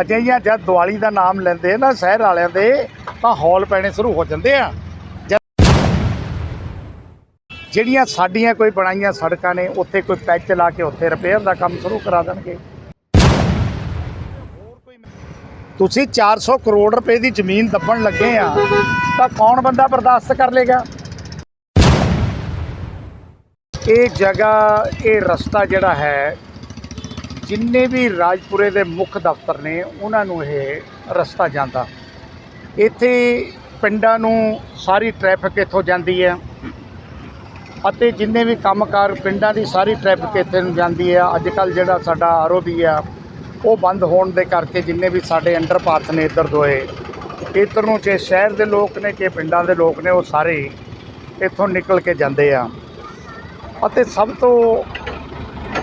ਅਜਿਹੀਆਂ ਜਦ ਦੀਵਾਲੀ ਦਾ ਨਾਮ ਲੈਂਦੇ ਨਾ ਸ਼ਹਿਰ ਵਾਲਿਆਂ ਦੇ, ਤਾਂ ਹੌਲ ਪੈਣੇ ਸ਼ੁਰੂ ਹੋ ਜਾਂਦੇ ਆ। ਜਦ- ਜਿਹੜੀਆਂ ਸਾਡੀਆਂ ਕੋਈ ਬਣਾਈਆਂ ਸੜਕਾਂ ਨੇ, ਉੱਥੇ ਕੋਈ ਪੈਚ ਲਾ ਕੇ ਉੱਥੇ ਰਿਪੇਅਰ ਦਾ ਕੰਮ ਸ਼ੁਰੂ ਕਰਾ ਦੇਣਗੇ। ਤੁਸੀਂ 400 ਕਰੋੜ ਰੁਪਏ ਦੀ ਜ਼ਮੀਨ ਦੱਬਣ ਲੱਗੇ ਆ, ਤਾਂ ਕੌਣ ਬੰਦਾ ਬਰਦਾਸ਼ਤ ਕਰ ਲੇਗਾ? ਇਹ ਜਗ੍ਹਾ, ਇਹ ਰਸਤਾ ਜਿਹੜਾ ਹੈ ਜਿੰਨੇ ਵੀ ਰਾਜਪੁਰੇ ਦੇ ਮੁੱਖ ਦਫ਼ਤਰ ਨੇ, ਉਹਨਾਂ ਨੂੰ ਇਹ ਰਸਤਾ ਜਾਂਦਾ। ਇੱਥੇ ਪਿੰਡਾਂ ਨੂੰ ਸਾਰੀ ਟ੍ਰੈਫਿਕ ਇੱਥੋਂ ਜਾਂਦੀ ਹੈ ਅਤੇ ਜਿੰਨੇ ਵੀ ਕੰਮਕਾਰ ਪਿੰਡਾਂ ਦੀ ਸਾਰੀ ਟ੍ਰੈਫਿਕ ਇੱਥੇ ਨੂੰ ਜਾਂਦੀ ਹੈ। ਅੱਜ ਕੱਲ ਜਿਹੜਾ ਸਾਡਾ ਆਰਓਬੀ ਆ, ਉਹ ਬੰਦ ਹੋਣ ਦੇ ਕਰਕੇ ਜਿੰਨੇ ਵੀ ਸਾਡੇ ਅੰਡਰ ਅੰਡਰਪਾਸ ਨੇ ਇੱਧਰ ਦੋਏ, ਇੱਧਰ ਨੂੰ ਜੇ ਸ਼ਹਿਰ ਦੇ ਲੋਕ ਨੇ ਕਿ ਪਿੰਡਾਂ ਦੇ ਲੋਕ ਨੇ, ਉਹ ਸਾਰੇ ਇੱਥੋਂ ਨਿਕਲ ਕੇ ਜਾਂਦੇ ਆ। ਅਤੇ ਸਭ ਤੋਂ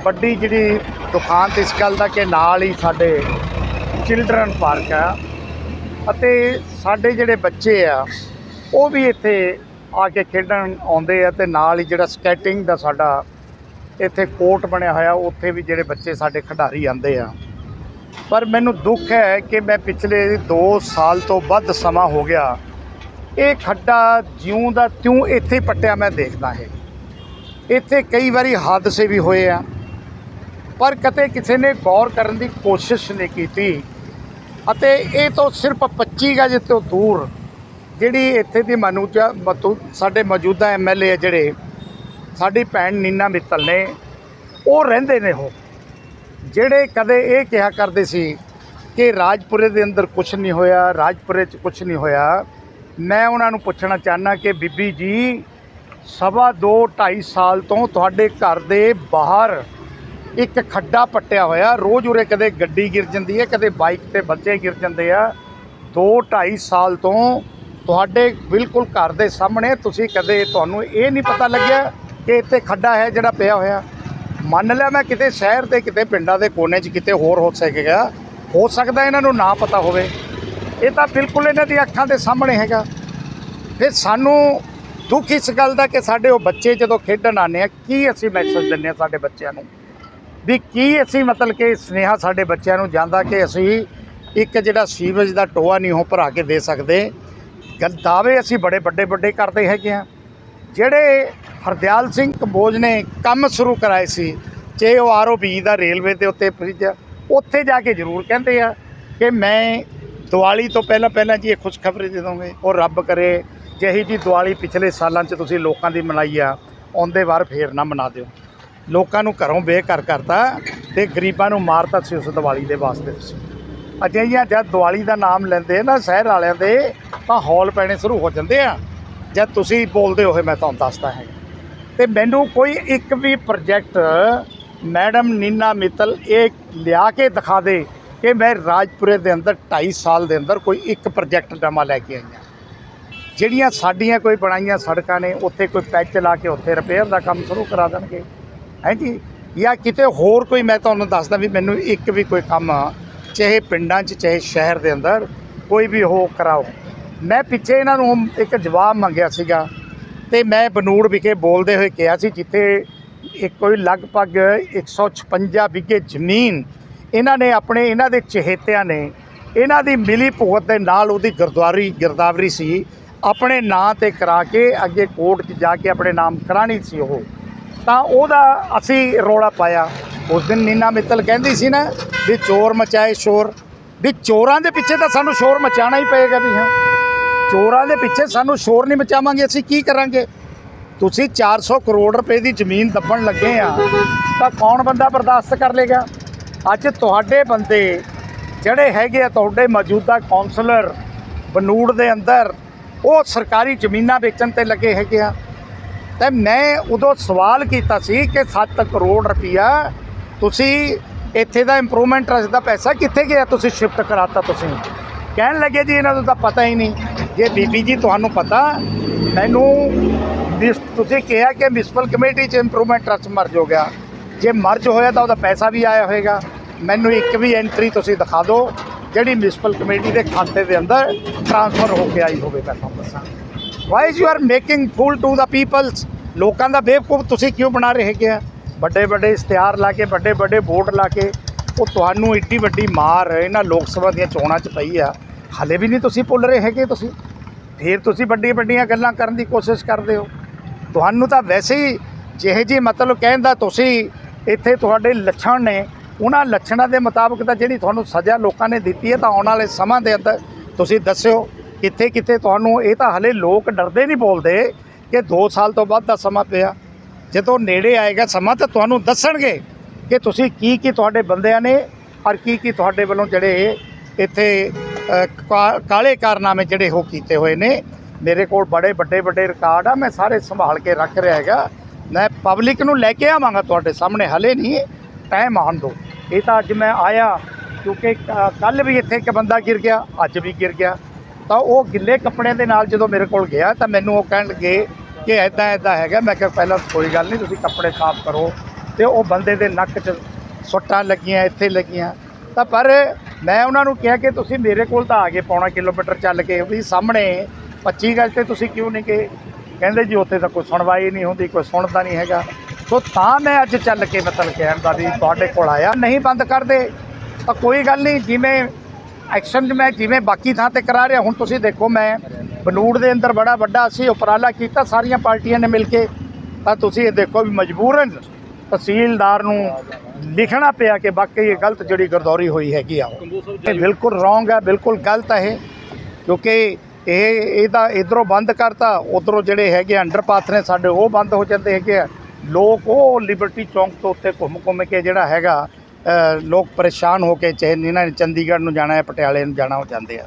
ਵੱਡੀ ਜਿਹੜੀ ਦੁਕਾਨ ਤੇ ਇਸ ਗੱਲ ਦਾ ਕਿ ਨਾਲ ਹੀ ਸਾਡੇ ਚਿਲਡਰਨ ਪਾਰਕ ਆ ਅਤੇ ਸਾਡੇ ਜਿਹੜੇ ਬੱਚੇ ਆ, ਉਹ ਵੀ ਇੱਥੇ ਆ ਕੇ ਖੇਡਣ ਆਉਂਦੇ ਆ ਤੇ ਨਾਲ ਹੀ ਜਿਹੜਾ ਸਕੇਟਿੰਗ ਦਾ ਸਾਡਾ ਇੱਥੇ ਕੋਰਟ ਬਣਿਆ ਹੋਇਆ, ਉੱਥੇ ਵੀ ਜਿਹੜੇ ਬੱਚੇ ਸਾਡੇ ਖਿਡਾਰੀ ਆਉਂਦੇ ਆ। ਪਰ ਮੈਨੂੰ ਦੁੱਖ ਹੈ ਕਿ ਮੈਂ ਪਿਛਲੇ 2 ਸਾਲ ਤੋਂ ਵੱਧ ਸਮਾਂ ਹੋ ਗਿਆ, ਇਹ ਖੱਡਾ ਜਿਉਂ ਦਾ ਤਿਉਂ ਇੱਥੇ ਪੱਟਿਆ ਮੈਂ ਦੇਖਦਾ ਹੈ। ਇੱਥੇ ਕਈ ਵਾਰੀ ਹਾਦਸੇ ਵੀ ਹੋਏ ਆ। ਪਰ ਕਦੇ ਕਿਸੇ ਨੇ ਗੌਰ ਕਰਨ ਦੀ ਕੋਸ਼ਿਸ਼ ਨਹੀਂ ਕੀਤੀ। ਅਤੇ ਇਹ ਤੋਂ ਸਿਰਫ 25 ਗਜ ਤੋਂ ਦੂਰ ਜਿਹੜੀ ਇੱਥੇ ਦੀ ਮਨੂਜਾ ਸਾਡੇ ਮੌਜੂਦਾ ਐਮਐਲਏ ਆ ਜਿਹੜੇ, ਸਾਡੀ ਭੈਣ ਨੀਨਾ ਮਿੱਤਲ ਨੇ, ਉਹ ਰਹਿੰਦੇ ਨੇ ਉਹ। ਜਿਹੜੇ ਕਦੇ ਇਹ ਕਿਹਾ ਕਰਦੇ ਸੀ ਕਿ ਰਾਜਪੁਰੇ ਦੇ ਅੰਦਰ ਕੁਝ ਨਹੀਂ ਹੋਇਆ, ਰਾਜਪੁਰੇ 'ਚ ਕੁਝ ਨਹੀਂ ਹੋਇਆ, ਮੈਂ ਉਹਨਾਂ ਨੂੰ ਪੁੱਛਣਾ ਚਾਹਨਾ ਕਿ ਬੀਬੀ ਜੀ, ਸਵਾ ਦੋ 2.5 ਸਾਲ ਤੋਂ ਤੁਹਾਡੇ ਘਰ ਦੇ ਬਾਹਰ ਇੱਕ ਖੱਡਾ ਪੱਟਿਆ ਹੋਇਆ, ਰੋਜ਼ ਉਰੇ ਕਦੇ ਗੱਡੀ ਗਿਰ ਜਾਂਦੀ ਹੈ, ਕਦੇ ਬਾਈਕ ਤੇ ਬੱਚੇ ਗਿਰ ਜਾਂਦੇ ਆ। 2.5 ਸਾਲ ਤੋਂ ਤੁਹਾਡੇ ਬਿਲਕੁਲ ਘਰ ਦੇ ਸਾਹਮਣੇ ਤੁਸੀਂ ਕਦੇ ਤੁਹਾਨੂੰ ਇਹ ਨਹੀਂ ਪਤਾ ਲੱਗਿਆ ਕਿ ਇੱਥੇ ਖੱਡਾ ਹੈ ਜਿਹੜਾ ਪਿਆ ਹੋਇਆ। ਮੰਨ ਲਿਆ ਮੈਂ ਕਿਤੇ ਸ਼ਹਿਰ ਤੇ ਕਿਤੇ ਪਿੰਡਾਂ ਦੇ ਕੋਨੇ 'ਚ ਕਿਤੇ ਹੋਰ ਹੋ ਸਕੇਗਾ ਹੋ ਸਕਦਾ ਇਹਨਾਂ ਨੂੰ ਨਾ ਪਤਾ ਹੋਵੇ। ਇਹ ਤਾਂ ਬਿਲਕੁਲ ਇਹਨਾਂ ਦੀ ਅੱਖਾਂ ਦੇ ਸਾਹਮਣੇ ਹੈਗਾ। ਫਿਰ ਸਾਨੂੰ ਦੁੱਖ ਇਸ ਗੱਲ ਦਾ ਕਿ ਸਾਡੇ ਉਹ ਬੱਚੇ ਜਦੋਂ ਖੇਡਣ ਆਉਂਦੇ ਆ, ਕੀ ਅਸੀਂ ਮੈਸੇਜ ਦਿੰਦੇ ਆ ਸਾਡੇ ਬੱਚਿਆਂ ਨੂੰ? ਵੀ ਕੀ ਅਸੀਂ ਮਤਲਬ ਕਿ ਸਨੇਹਾ ਸਾਡੇ ਬੱਚਿਆਂ ਨੂੰ ਜਾਂਦਾ ਕਿ ਅਸੀਂ ਇੱਕ ਜਿਹੜਾ ਸੀਵਰੇਜ ਦਾ ਟੋਆ ਨਹੀਂ ਉਹ ਭਰਾ ਕੇ ਦੇ ਸਕਦੇ। ਗੱਲ ਦਾਅਵੇ ਅਸੀਂ ਬੜੇ ਵੱਡੇ ਵੱਡੇ ਕਰਦੇ ਹੈਗੇ ਆ। ਜਿਹੜੇ ਹਰਦਿਆਲ ਸਿੰਘ ਕੰਬੋਜ ਨੇ ਕੰਮ ਸ਼ੁਰੂ ਕਰਾਏ ਸੀ, ਚਾਹੇ ਉਹ ਆਰਓਬੀ ਦਾ ਰੇਲਵੇ ਦੇ ਉੱਤੇ ਫ੍ਰਿਜ ਉੱਥੇ ਜਾ ਕੇ ਜ਼ਰੂਰ ਕਹਿੰਦੇ ਆ ਕਿ ਮੈਂ ਦੀਵਾਲੀ ਤੋਂ ਪਹਿਲਾਂ ਪਹਿਲਾਂ ਜੀ ਇਹ ਖੁਸ਼ਖਬਰੀ ਦੇ ਦੋਗੇ ਉਹ ਰੱਬ ਕਰੇ, ਜਿਹੀ ਜੀ ਦੀਵਾਲੀ ਪਿਛਲੇ ਸਾਲਾਂ 'ਚ ਤੁਸੀਂ ਲੋਕਾਂ ਦੀ ਮਨਾਈ ਆ ਆਉਂਦੇ ਵਾਰ ਫੇਰ ਨਾ ਮਨਾ ਦਿਓ। ਲੋਕਾਂ ਨੂੰ ਘਰੋਂ ਬੇਘਰ ਕਰਤਾ ਤੇ ਗਰੀਬਾਂ ਨੂੰ ਮਾਰਤਾ ਸੀ ਉਸ ਦੀਵਾਲੀ ਦੇ ਵਾਸਤੇ ਤੁਸੀਂ। ਅਜਿਹੀਆਂ ਜਦ ਦੀਵਾਲੀ ਦਾ ਨਾਮ ਲੈਂਦੇ ਨਾ ਸ਼ਹਿਰ ਵਾਲਿਆਂ ਦੇ, ਤਾਂ ਹੌਲ ਪੈਣੇ ਸ਼ੁਰੂ ਹੋ ਜਾਂਦੇ ਆ। ਜਦ ਤੁਸੀਂ ਬੋਲਦੇ ਹੋਏ ਮੈਂ ਤੁਹਾਨੂੰ ਦੱਸਦਾ ਹੈ। ਤੇ ਮੈਨੂੰ ਕੋਈ ਇੱਕ ਵੀ ਪ੍ਰੋਜੈਕਟ ਮੈਡਮ ਨੀਨਾ ਮਿੱਤਲ ਇਹ ਲਿਆ ਕੇ ਦਿਖਾ ਦੇ ਕਿ ਮੈਂ ਰਾਜਪੁਰੇ ਦੇ ਅੰਦਰ 2.5 ਸਾਲ ਦੇ ਅੰਦਰ ਕੋਈ ਇੱਕ ਪ੍ਰੋਜੈਕਟ ਨਵਾਂ ਲੈ ਕੇ ਆਈਆਂ ਜਿਹੜੀਆਂ ਸਾਡੀਆਂ ਕੋਈ ਬਣਾਈਆਂ ਸੜਕਾਂ ਨੇ, ਉੱਥੇ ਕੋਈ ਪੈਚ ਲਾ ਕੇ ਉੱਥੇ ਰਿਪੇਅਰ ਦਾ ਕੰਮ ਸ਼ੁਰੂ ਕਰਾ ਦੇਣਗੇ। ਹੈ ਜਾਂ ਕਿਤੇ ਹੋਰ ਕੋਈ ਮੈਂ ਤੁਹਾਨੂੰ ਦੱਸਦਾ ਵੀ ਮੈਨੂੰ ਇੱਕ ਵੀ ਕੋਈ ਕੰਮ ਚਾਹੇ ਪਿੰਡਾਂ 'ਚ, ਚਾਹੇ ਸ਼ਹਿਰ ਦੇ ਅੰਦਰ, ਕੋਈ ਵੀ ਹੋ ਕਰਾਓ। ਮੈਂ ਪਿੱਛੇ ਇਹਨਾਂ ਨੂੰ ਇੱਕ ਜਵਾਬ ਮੰਗਿਆ ਸੀਗਾ ਤੇ ਮੈਂ ਬਨੂੜ ਵਿਖੇ ਬੋਲਦੇ ਹੋਏ ਕਿਹਾ ਸੀ, ਜਿੱਥੇ ਇੱਕ ਕੋਈ ਲਗਭਗ 156 ਵਿਗੇ ਜ਼ਮੀਨ ਇਹਨਾਂ ਨੇ ਆਪਣੇ, ਇਹਨਾਂ ਦੇ ਚਹੇਤਿਆਂ ਨੇ, ਇਹਨਾਂ ਦੀ ਮਿਲੀ ਭੁਗਤ ਦੇ ਨਾਲ ਉਹਦੀ ਗੁਰਦੁਆਰੀ, ਗਿਰਦਾਵਰੀ ਸੀ। ਆਪਣੇ ਨਾਂ ਤੇ ਕਰਾ ਕੇ ਅੱਗੇ ਕੋਰਟ 'ਚ ਜਾ ਕੇ ਆਪਣੇ ਨਾਮ ਕਰਾਣੀ ਸੀ ਉਹ। ਤਾਂ ਉਹਦਾ ਅਸੀਂ ਰੋਲਾ ਪਾਇਆ। ਉਸ ਦਿਨ ਨੀਨਾ ਮਿੱਤਲ ਕਹਿੰਦੀ ਸੀ ਨਾ ਵੀ ਚੋਰ ਮਚਾਏ ਸ਼ੋਰ। ਵੀ ਚੋਰਾਂ ਦੇ ਪਿੱਛੇ ਤਾਂ ਸਾਨੂੰ ਸ਼ੋਰ ਮਚਾਉਣਾ ਹੀ ਪਏਗਾ ਵੀ ਹਾਂ। ਚੋਰਾਂ ਦੇ ਪਿੱਛੇ ਸਾਨੂੰ ਸ਼ੋਰ ਨਹੀਂ ਮਚਾਵਾਂਗੇ, ਅਸੀਂ ਕੀ ਕਰਾਂਗੇ? ਤੁਸੀਂ 400 ਕਰੋੜ ਰੁਪਏ ਦੀ ਜ਼ਮੀਨ ਦੱਬਣ ਲੱਗੇ ਆ, ਤਾਂ ਕੌਣ ਬੰਦਾ ਬਰਦਾਸ਼ਤ ਕਰ ਲੇਗਾ ਅੱਜ ਤੁਹਾਡੇ ਬੰਦੇ ਜਿਹੜੇ ਹੈਗੇ ਆ, ਤੁਹਾਡੇ ਮੌਜੂਦਾ ਕਾਉਂਸਲਰ ਬਨੂੜ ਦੇ ਅੰਦਰ, ਉਹ ਸਰਕਾਰੀ ਜ਼ਮੀਨਾਂ ਵੇਚਣ ਤੇ ਲੱਗੇ ਹੈਗੇ ਆ। ਤੇ ਮੈਂ ਉਦੋਂ ਸਵਾਲ ਕੀਤਾ ਸੀ ਕਿ 7 ਕਰੋੜ ਰੁਪਈਆ ਤੁਸੀਂ ਇੱਥੇ ਦਾ ਇੰਪਰੂਵਮੈਂਟ ਟਰਸਟ ਦਾ ਪੈਸਾ ਕਿੱਥੇ ਗਿਆ ਤੁਸੀਂ ਸ਼ਿਫਟ ਕਰਾਤਾ ਤੁਸੀਂ? ਕਹਿਣ ਲੱਗੇ ਜੀ ਇਹਨਾਂ ਨੂੰ ਤਾਂ ਪਤਾ ਹੀ ਨਹੀਂ। ਜੇ ਬੀਬੀ ਜੀ ਤੁਹਾਨੂੰ ਪਤਾ, ਮੈਨੂੰ ਮਿਸ- ਤੁਸੀਂ ਕਿਹਾ ਕਿ ਮਿਊਨਿਸਪਲ ਕਮੇਟੀ 'ਚ ਇੰਪਰੂਵਮੈਂਟ ਟਰਸਟ ਮਰਜ ਹੋ ਗਿਆ ਜੇ ਮਰਜ ਹੋਇਆ ਤਾਂ ਉਹਦਾ ਪੈਸਾ ਵੀ ਆਇਆ ਹੋਵੇਗਾ ਮੈਨੂੰ ਇੱਕ ਵੀ ਐਂਟਰੀ ਤੁਸੀਂ ਦਿਖਾ ਦਿਓ, ਜਿਹੜੀ ਮਿਊਨਿਸਪਲ ਕਮੇਟੀ ਦੇ ਖਾਤੇ ਦੇ ਅੰਦਰ ਟ੍ਰਾਂਸਫਰ ਹੋ ਕੇ ਆਈ ਹੋਵੇ, ਮੈਂ ਤੁਹਾਨੂੰ ਦੱਸਾਂ। Why you are making fool to the peoples ਲੋਕਾਂ ਦਾ ਬੇਵਕੂਫ ਤੁਸੀਂ ਕਿਉਂ ਬਣਾ ਰਹੇ ਹੈਗੇ ਆ? ਵੱਡੇ ਵੱਡੇ ਇਸ਼ਤਿਹਾਰ ਲਾ ਕੇ, ਵੱਡੇ ਵੱਡੇ ਵੋਟ ਲਾ ਕੇ, ਉਹ ਤੁਹਾਨੂੰ ਇੱਡੀ ਵੱਡੀ ਮਾਰ ਇਹਨਾਂ ਲੋਕ ਸਭਾ ਦੀਆਂ ਚੋਣਾਂ 'ਚ ਪਈ ਆ। ਹਾਲੇ ਵੀ ਨਹੀਂ ਤੁਸੀਂ ਭੁੱਲ ਰਹੇ ਹੈਗੇ ਤੁਸੀਂ। ਫਿਰ ਤੁਸੀਂ ਵੱਡੀਆਂ ਵੱਡੀਆਂ ਗੱਲਾਂ ਕਰਨ ਦੀ ਕੋਸ਼ਿਸ਼ ਕਰਦੇ ਹੋ। ਤੁਹਾਨੂੰ ਤਾਂ ਵੈਸੇ ਹੀ ਜਿਹੇ ਜੀ ਮਤਲਬ ਕਹਿਣ ਦਾ ਤੁਸੀਂ ਇੱਥੇ ਤੁਹਾਡੇ ਲੱਛਣ ਨੇ, ਉਹਨਾਂ ਲੱਛਣਾਂ ਦੇ ਮੁਤਾਬਕ ਤਾਂ ਜਿਹੜੀ ਤੁਹਾਨੂੰ ਸਜ਼ਾ ਲੋਕਾਂ ਨੇ ਦਿੱਤੀ ਹੈ, ਤਾਂ ਆਉਣ ਵਾਲੇ ਸਮਾਂ ਦੇ ਅੰਦਰ ਤੁਸੀਂ ਦੱਸਿਓ। ਕਿੱਥੇ ਕਿੱਥੇ ਤੁਹਾਨੂੰ ਇਹ ਤਾਂ ਹਲੇ ਲੋਕ ਡਰਦੇ ਨਹੀਂ ਬੋਲਦੇ ਕਿ 2 ਸਾਲ ਤੋਂ ਬਾਅਦ ਦਾ ਸਮਾਂ ਪਿਆ। ਜਦੋਂ ਨੇੜੇ ਆਏਗਾ ਸਮਾਂ ਤਾਂ ਤੁਹਾਨੂੰ ਦੱਸਣਗੇ ਕਿ ਤੁਸੀਂ ਕੀ ਕੀ ਤੁਹਾਡੇ ਬੰਦਿਆਂ ਨੇ ਔਰ ਕੀ ਕੀ ਤੁਹਾਡੇ ਵੱਲੋਂ ਜਿਹੜੇ ਇੱਥੇ ਕਾ- ਕਾਲੇ ਕਾਰਨਾਮੇ ਜਿਹੜੇ ਉਹ ਕੀਤੇ ਹੋਏ ਨੇ। ਮੇਰੇ ਕੋਲ ਬੜੇ ਵੱਡੇ ਵੱਡੇ ਰਿਕਾਰਡ ਆ, ਮੈਂ ਸਾਰੇ ਸੰਭਾਲ ਕੇ ਰੱਖ ਰਿਹਾ ਹੈਗਾ। ਮੈਂ ਪਬਲਿਕ ਨੂੰ ਲੈ ਕੇ ਆਵਾਂਗਾ ਤੁਹਾਡੇ ਸਾਹਮਣੇ, ਹਲੇ ਨਹੀਂ। ਟਾਈਮ ਆਉਣ ਦਿਓ। ਇਹ ਤਾਂ ਅੱਜ ਮੈਂ ਆਇਆ ਕਿਉਂਕਿ ਕੱਲ ਵੀ ਇੱਥੇ ਇੱਕ ਬੰਦਾ ਗਿਰ ਗਿਆ, ਅੱਜ ਵੀ ਗਿਰ ਗਿਆ। ਤਾਂ ਉਹ ਗਿੱਲੇ ਕੱਪੜਿਆਂ ਦੇ ਨਾਲ ਜਦੋਂ ਮੇਰੇ ਕੋਲ ਗਿਆ ਤਾਂ ਮੈਨੂੰ ਉਹ ਕਹਿਣ ਲੱਗੇ ਕਿ ਐਦਾਂ ਐਦਾਂ ਹੈਗਾ। ਮੈਂ ਕਿਹਾ ਪਹਿਲਾਂ ਕੋਈ ਗੱਲ ਨਹੀਂ, ਤੁਸੀਂ ਕੱਪੜੇ ਸਾਫ਼ ਕਰੋ ਤੇ ਉਹ ਬੰਦੇ ਦੇ ਨੱਕ 'ਚ ਸੁੱਟਾਂ ਲੱਗੀਆਂ, ਇੱਥੇ ਲੱਗੀਆਂ। ਤਾਂ ਪਰ ਮੈਂ ਉਹਨਾਂ ਨੂੰ ਕਿਹਾ ਕਿ ਤੁਸੀਂ ਮੇਰੇ ਕੋਲ ਤਾਂ ਆ ਗਏ, ਪੌਣਾ ਕਿਲੋਮੀਟਰ ਚੱਲ ਕੇ। ਵੀ ਸਾਹਮਣੇ 25 ਗਜ ਤੇ ਤੁਸੀਂ ਕਿਉਂ ਨਹੀਂ ਗਏ? ਕਹਿੰਦੇ ਜੀ ਉੱਥੇ ਤਾਂ ਕੋਈ ਸੁਣਵਾਈ ਨਹੀਂ ਹੁੰਦੀ, ਕੋਈ ਸੁਣਦਾ ਨਹੀਂ ਹੈਗਾ। ਸੋ ਤਾਂ ਮੈਂ ਅੱਜ ਚੱਲ ਕੇ ਮਤਲਬ ਕਹਿਣ ਦਾ ਵੀ ਤੁਹਾਡੇ ਕੋਲ ਆਇਆ। ਨਹੀਂ ਬੰਦ ਕਰਦੇ ਤਾਂ ਕੋਈ ਗੱਲ ਨਹੀਂ, ਜਿਵੇਂ ਐਕਸ਼ਨ ਮੈਂ ਜਿਵੇਂ ਬਾਕੀ ਥਾਂ ਤੇ ਕਰਾ ਰਿਹਾ, ਹੁਣ ਤੁਸੀਂ ਦੇਖੋ ਮੈਂ ਬਨੂੜ ਦੇ ਅੰਦਰ ਬੜਾ ਵੱਡਾ ਅਸੀਂ ਉਪਰਾਲਾ ਕੀਤਾ, ਸਾਰੀਆਂ ਪਾਰਟੀਆਂ ਨੇ ਮਿਲ ਕੇ। ਤਾਂ ਤੁਸੀਂ ਇਹ ਦੇਖੋ ਵੀ ਮਜਬੂਰਨ ਤਹਿਸੀਲਦਾਰ ਨੂੰ ਲਿਖਣਾ ਪਿਆ ਕਿ ਵਾਕਈ ਇਹ ਗਲਤ ਜਿਹੜੀ ਗਰਦੌਰੀ ਹੋਈ ਹੈਗੀ ਆ ਇਹ ਬਿਲਕੁਲ ਰੋਂਗ ਹੈ ਬਿਲਕੁਲ ਗਲਤ ਹੈ ਇਹ। ਕਿਉਂਕਿ ਇਹ, ਇਹਦਾ ਇਧਰੋਂ ਬੰਦ ਕਰਤਾ, ਉਧਰੋਂ ਜਿਹੜੇ ਹੈਗੇ ਅੰਡਰਪਾਸ ਨੇ ਸਾਡੇ, ਉਹ ਬੰਦ ਹੋ ਜਾਂਦੇ ਹੈਗੇ ਆ। ਲੋਕ ਉਹ ਲਿਬਰਟੀ ਚੌਂਕ ਤੋਂ ਉੱਤੇ ਘੁੰਮ ਘੁੰਮ ਕੇ ਜਿਹੜਾ ਹੈਗਾ ਲੋਕ ਪਰੇਸ਼ਾਨ ਹੋ ਕੇ ਚਾਹੇ ਇਹਨਾਂ ਨੇ ਚੰਡੀਗੜ੍ਹ ਨੂੰ ਜਾਣਾ ਹੈ, ਪਟਿਆਲੇ ਨੂੰ ਜਾਣਾ, ਉਹ ਜਾਂਦੇ ਆ।